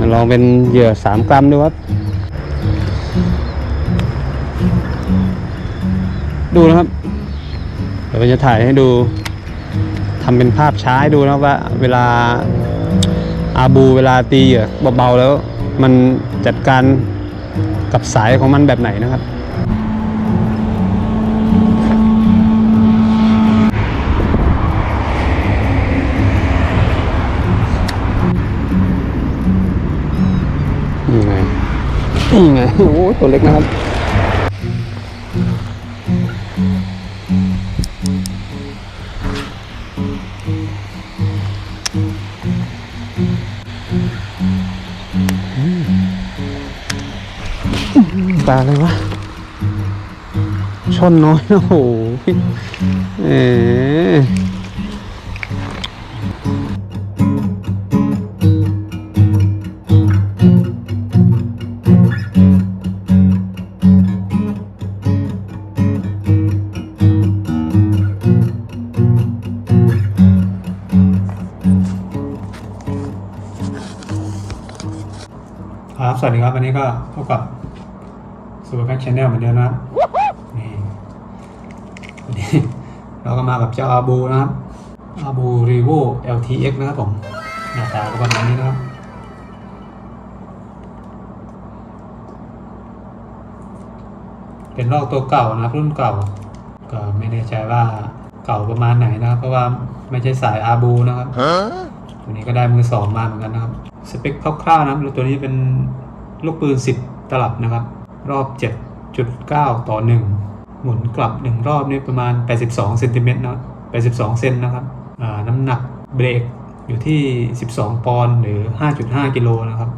มาลองเป็นเหยื่อสามกรัมดูครับ ดูนะครับ เดี๋ยวผมจะถ่ายให้ดูทำเป็นภาพช้าให้ดูนะครับว่า เวลาอาบูเวลาตีเหยื่อเบาๆแล้ว มันจัดการกับสายของมันแบบไหนนะครับ นี่ไง โอ้โหตัวเล็กนะครับ ปลาอะไรวะ ชนน้อย โอ้โห เอ สวัสดีครับวันนี้ก็พบกับซูเปอร์แพ็กชาแนลเหมือนเดิมนะครับนี่วันนี้เราก็มากับเจ้าอาบูนะครับอาบูรีโว LTX นะครับผมหน้าตาก็ประมาณนี้นะครับเป็นลอกตัวเก่านะครับรุ่นเก่า ก็ไม่แน่ใจว่าเก่าประมาณไหนนะครับ เพราะว่าไม่ใช่สายอาบูนะครับตัวนี้ก็ได้มือสองมาเหมือนกันนะครับสเปคคร่าวๆนะครับตัวนี้เป็น ลูกปืน 10 ตลับนะครับ รอบ 7.9 ต่อ 1 หมุนกลับ 1 รอบนี่ประมาณ 82เซนติเมตรนะ82เซนนะครับน้ำหนักเบรกอยู่ที่ 12 ปอนด์หรือ 5.5 กิโลนะครับ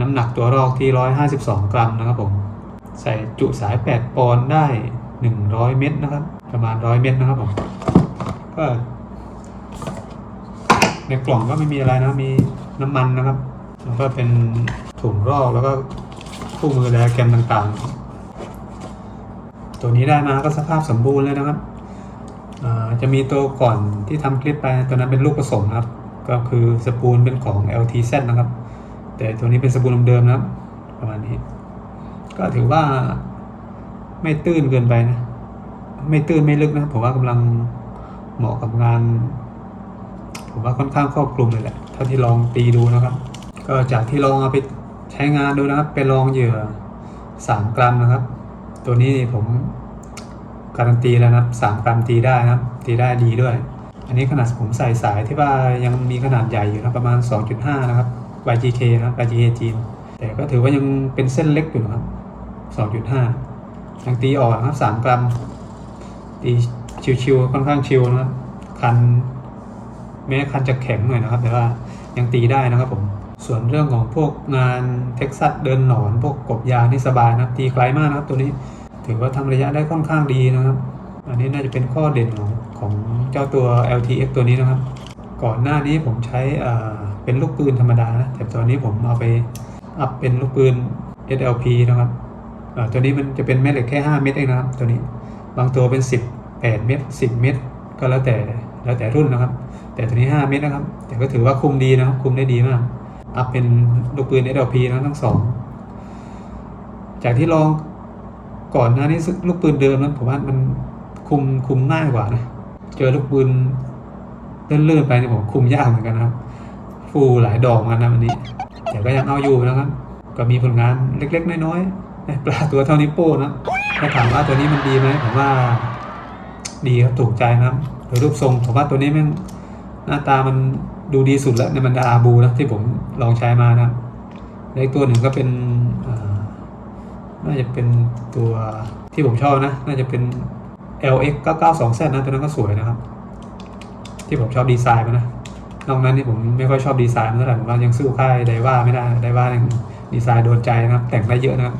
น้ำหนักตัวรอกที่ 152 กรัมนะครับผม ใส่จุสาย 8 ปอนด์ได้ 100 เม็ดนะครับ ประมาณ 100 เม็ดนะครับผม ก็ในกล่องก็ไม่มีอะไรนะ มีน้ำมันนะครับ แล้วก็เป็น ถุงรอกแล้วก็คู่มือแลแกมต่างๆ ตัวนี้ได้มาก็สภาพสมบูรณ์เลยนะครับจะมีตัวก่อนที่ทำคลิปไปตัวนั้นเป็นลูกผสมนะครับ ก็คือสปูลเป็นของ LTZ นะครับ แต่ตัวนี้เป็นสปูลเดิมๆนะครับ ประมาณนี้ ก็ถือว่าไม่ตื้นเกินไปนะ ไม่ตื้นไม่ลึกนะผมว่ากำลังเหมาะกับงาน ผมว่าค่อนข้างครอบคลุมเลยแหละเท่าที่ลองตีดูนะครับ ก็จากที่ลองเอาไป ช้งานดูนะครับไปลองเหยื่อ 3 กรัมนะครับ ตัวนี้ผมการันตีแล้วนะครับ 3 กรัมตีได้นะครับ ตีได้ดีด้วย อันนี้ขนาดผมใส่สายที่ว่ายังมีขนาดใหญ่อยู่นะประมาณ 2.5 นะครับ YGK นะครับ YGK จีนแต่ก็ถือว่ายังเป็นเส้นเล็กอยู่นะครับ 2.5ยังตีออกนะครับ 3 กรัม ตีชิวๆค่อนข้างชิวนะครับคันแม้คันจะแข็งหน่อยนะครับ แต่ว่ายังตีได้นะครับผม ส่วนเรื่องของพวกงานเท็กซัสเดินหนอนพวกกบยานี่สบายนะตีไกลมากนะครับตัวนี้ถือว่าทำระยะได้ค่อนข้างดีนะครับ อันนี้น่าจะเป็นข้อเด่นของของเจ้าตัว LTX ตัวนี้นะครับ ก่อนหน้านี้ผมใช้อ่าเป็นลูกปืนธรรมดานะแต่ตอนนี้ผมเอาไปอัพเป็นลูกปืน SLP นะครับตัวนี้มันจะเป็นแม่เหล็กแค่ 5 เม็ดเองนะครับ ตัวนี้บางตัวเป็น 10 8 เม็ด10 เม็ดก็แล้วแต่แล้วแต่รุ่นนะครับ แต่ตัวนี้ 5 เม็ดนะครับ แต่ก็ถือว่าคุมดีนะครับคุมได้ดีมาก อัพเป็นลูกปืน SLP นะทั้งสอง จากที่ลองก่อนหน้านี้ลูกปืนเดิมนะผมว่ามันคุมคุมง่ายกว่านะ เจอลูกปืนเลื่อนๆไปเนี่ยผมคุมยากเหมือนกันนะครับ ฟูหลายดอกมือนกันนะวันนี้ แต่ก็ยังเอาอยู่นะครับ ก็มีผลงานเล็ก ๆ น้อยๆปลาตัวเท่านิ้วโป้นะถ้าถามว่าตัวนี้มันดีไหมผมว่าดีครับถูกใจนะครับโดยรูปทรงผมว่าตัวนี้แม่งหน้าตามัน ดูดีสุดแล้วในบรรดาอาบูนะที่ผมลองใช้มานะครับและอีกตัวหนึ่งก็เป็นน่าจะเป็นตัวที่ผมชอบนะ น่าจะเป็น LX 992Z นะตัวนั้นก็สวยนะครับ ที่ผมชอบดีไซน์มันนะนอกนั้นนี่ผมไม่ค่อยชอบดีไซน์เท่าไหร่ผมว่ายังสู้ค่ายไดว่าไม่ได้ไดว่ายังดีไซน์โดนใจนะครับ แต่งได้เยอะนะครับ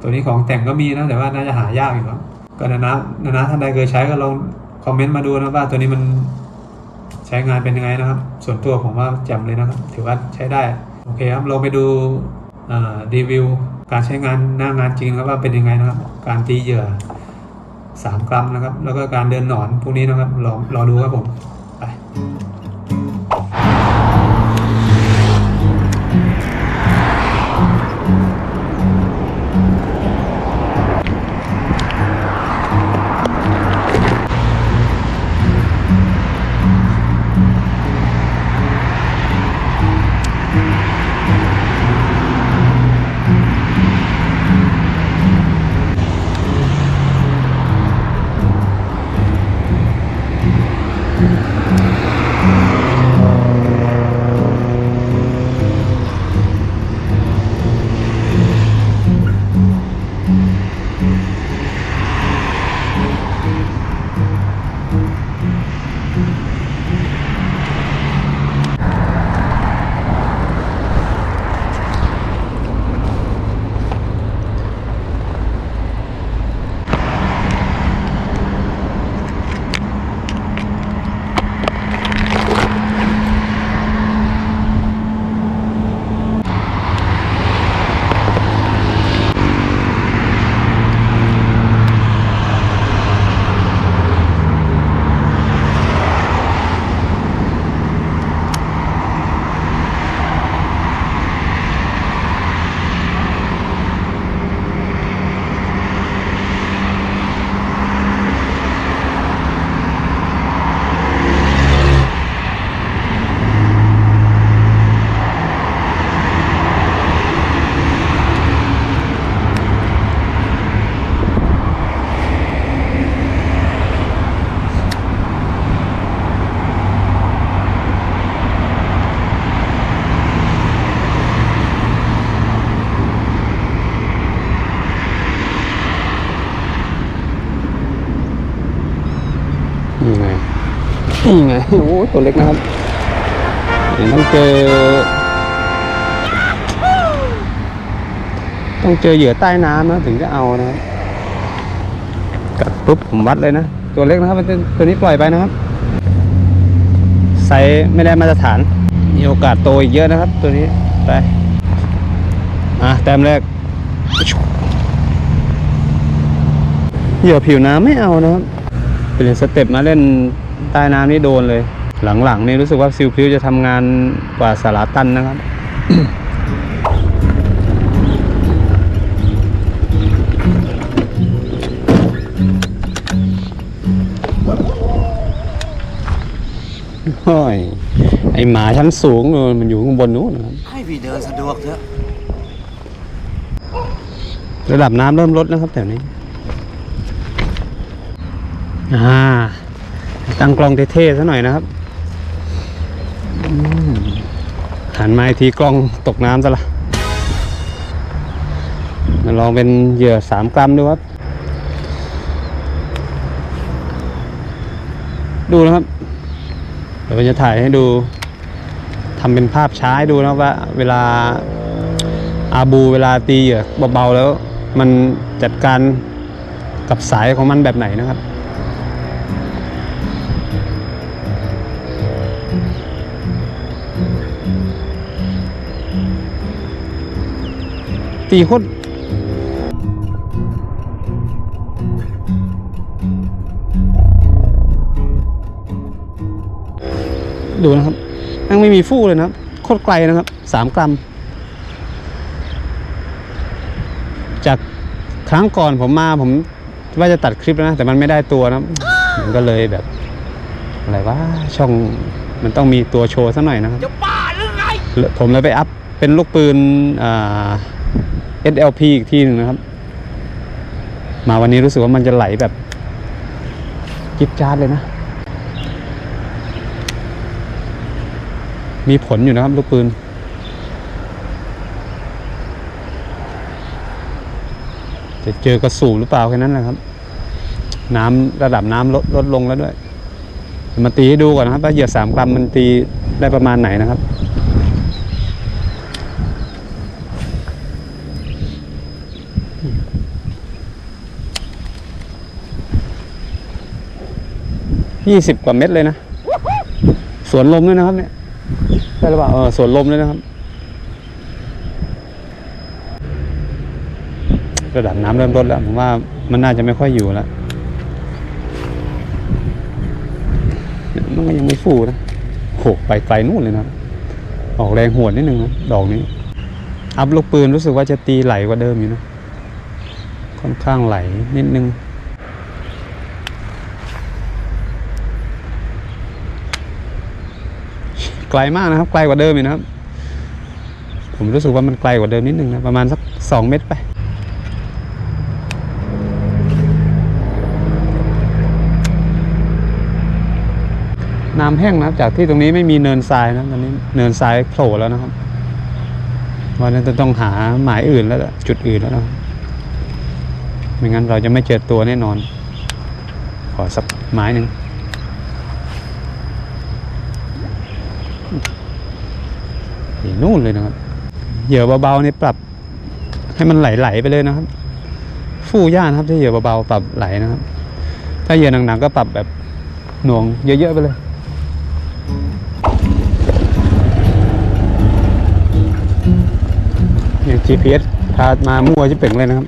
ตัวนี้ของแต่งก็มีนะแต่ว่าน่าจะหายากอยู่ครับก็นานะนานะท่านใดเคยใช้ก็ลองคอมเมนต์มาดูนะว่าตัวนี้มัน ใช้งานเป็นยังไงนะครับ ส่วนตัวผมว่าแจ่มเลยนะครับ ถือว่าใช้ได้ โอเคครับเราไปดูรีวิว การใช้งานหน้างานจริงแล้วว่าเป็นยังไงนะครับ การตีเหยื่อ 3 กรัมนะครับ แล้วก็การเดินหนอนพวกนี้นะครับรอรอดูครับผมไป นี่ไงโอ้ตัวเล็กนะครับต้องเจอ ต้องเจอเหยื่อใต้น้ำนะถึงจะเอานะครับกัดปุ๊บผมวัดเลยนะ ตัวเล็กนะครับตัวนี้ปล่อยไปนะครับไซส์ไม่ได้มาตรฐาน มีโอกาสโตอีกเยอะนะครับ ตัวนี้ไปอะแต้มแรกเหยื่อผิวน้ำไม่เอานะครับเป็นสเต็ปมาเล่น ใต้น้ำนี่โดนเลย หลังๆนี่รู้สึกว่าซิลพริวจะทำงานกว่าสาราตันนะครับโอ้ยไอหมาชั้นสูงนู่นมันอยู่ข้างบนนู้นนะครับให้พี่เดินสะดวกเถอะ ระดับน้ำเริ่มลดนะครับแถวนี้ อ่า ตั้งกล้องเท่ๆซะหน่อยนะครับอืมหันมาอีกทีกล้องตกน้ำซะละมาลองเป็นเหยื่อสามกรัมดูครับ ดูนะครับ เดี๋ยวผมจะถ่ายให้ดูทำเป็นภาพช้าให้ดูนะครับว่า เวลาอาบูเวลาตีเหยื่อเบาๆแล้ว มันจัดการกับสายของมันแบบไหนนะครับ ตีโคตรดูนะครับยังไม่มีฟู่เลยนะครับ โคตรไกลนะครับสามกรัม จากครั้งก่อนผมมาผมว่าจะตัดคลิปแล้วนะ แต่มันไม่ได้ตัวนะมันก็เลยแบบ อะไรวะช่องมันต้องมีตัวโชว์สักหน่อยนะครับ จะบ้าหรือไง ผมเลยไปอัพเป็นลูกปืนอ่า SLP อีกที่หนึ่งนะครับ มาวันนี้รู้สึกว่ามันจะไหลแบบจิ๊บจ้าดเลยนะ มีผลอยู่นะครับลูกปืน จะเจอกระสูบหรือเปล่าแค่นั้นแหละครับ น้ำระดับน้ำลดลดลงแล้วด้วย มาตีให้ดูก่อนนะครับว่าเหยื่อสามกรัมมันตีได้ประมาณไหนนะครับ ยี่สิบกว่าเม็ดเลยนะ สวนลมด้วยนะครับ เนี่ยใช่หรือเปล่าเออสวนลมด้วยนะครับ ระดับน้ำเริ่มลดแล้ว ผมว่ามันน่าจะไม่ค่อยอยู่แล้ว มันก็ยังไม่ฟูนะโหไปไกลนู่นเลยนะ ออกแรงหวดนิดนึงนะดอกนี้ อัพลูกปืนรู้สึกว่าจะตีไหลกว่าเดิมอยู่นะ ค่อนข้างไหลนิดนึง ไกลมากนะครับ ไกลกว่าเดิมอีกนะครับ ผมรู้สึกว่ามันไกลกว่าเดิมนิดนึงนะ ประมาณสักสองเมตรไปน้ำแห้งนะครับ จากที่ตรงนี้ไม่มีเนินทรายนะตอนนี้เนินทรายโผล่แล้วนะครับวันนั้จะต้องหาหมายอื่นแล้วจุดอื่นแล้วนะไม่งั้นเราจะไม่เจอตัวแน่นอน ขอสักไม้หนึ่ง นี่นู่นเลยนะครับ เหยื่อเบาๆนี่ปรับ ให้มันไหลๆไปเลยนะครับ ฟู่ย่านครับถ้าเหยื่อเบาๆปรับไหลนะครับ ถ้าเหยื่อหนักๆก็ปรับแบบหน่วงเยอะๆไปเลยอย่าง GPS พามามั่วชิเป่งเลยนะครับ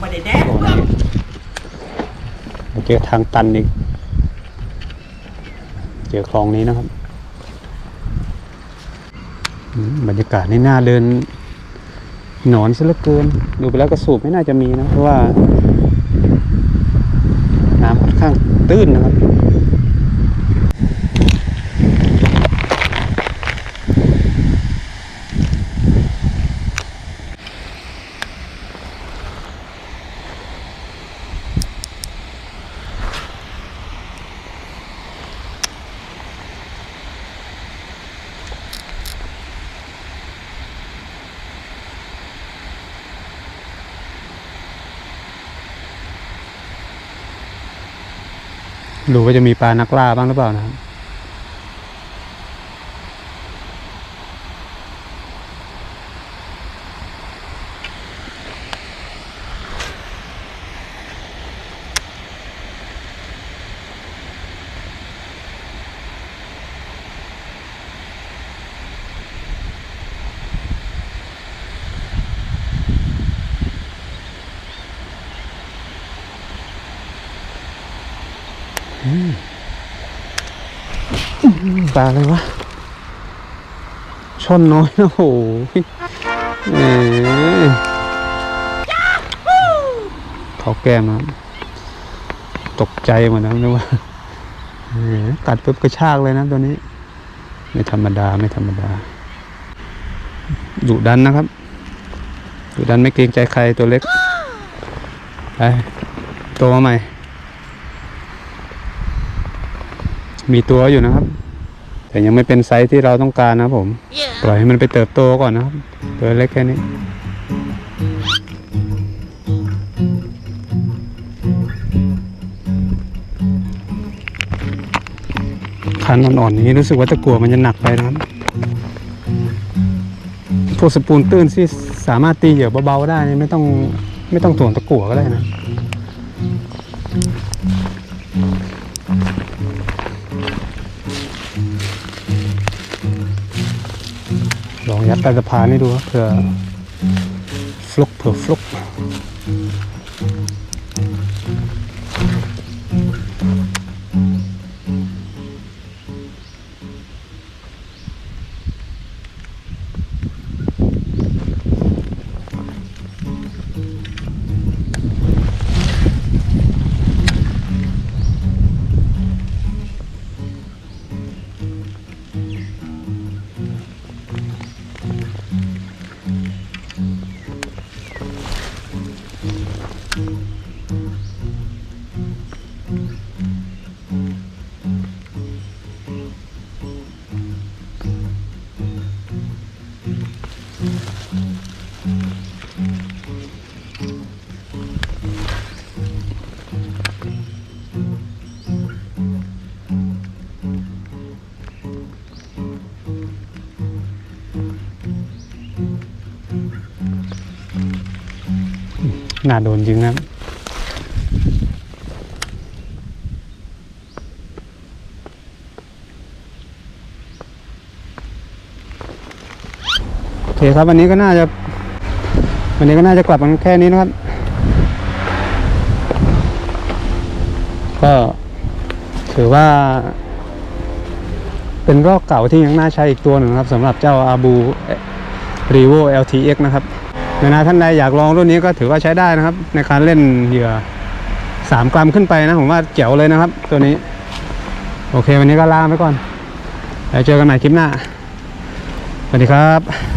ไม่ได้แดกโอ้นี่เจอทางตันอีก เจอคลองนี้นะครับ บรรยากาศนี่น่าเดินหนอนซะเหลือเกิน ดูไปแล้วกระสูบไม่น่าจะมีนะ เพราะว่า น้ำค่อนข้างตื้นนะครับ ดูว่าจะมีปลานักล่าบ้างหรือเปล่านะครับ ปลาอะไรวะช่อนน้อยนะโอ้โหเอ๋เขาแก้มครับตกใจหมดนะนึกว่าเออกัดปุ๊บกระชากเลยนะตัวนี้ ไม่ธรรมดาไม่ธรรมดาดุดันนะครับดุดันไม่เกรงใจใครตัวเล็กไปโตมาใหม่ มีตัวอยู่นะครับ แต่ยังไม่เป็นไซส์ที่เราต้องการนะครับผม ปล่อยให้มันไปเติบโตก่อนนะครับ ตัวเล็กแค่นี้คันอ่อนๆนี้รู้สึกว่าตะกั่วมันจะหนักไปนะครับพวกสปูนตื้นที่สามารถตีเหยื่อเบาๆได้นี่ไม่ต้องไม่ต้องถ่วงตะกั่วก็ได้นะ ยัดใต้สะพานให้ดูครับเผื่อฟลุกเผื่อฟลุก น่าโดนจริงนะครับโอเคครับวันนี้ก็น่าจะ วันนี้ก็น่าจะกลับกันแค่นี้นะครับ ก็ถือว่าเป็นรอบเก่าที่ยังน่าใช้อีกตัวหนึ่งครับสำหรับเจ้าอาบูรีโว LTX นะครับ นะนาท่านใดอยากลองรุ่นนี้ก็ถือว่าใช้ได้นะครับ ในการเล่นเหยื่อ3กรัมขึ้นไปนะผมว่าเจ๋วเลยนะครับ ตัวนี้ โอเค วันนี้ก็ลาไปก่อนแล้วเจอกันใหม่คลิปหน้าสวัสดีครับ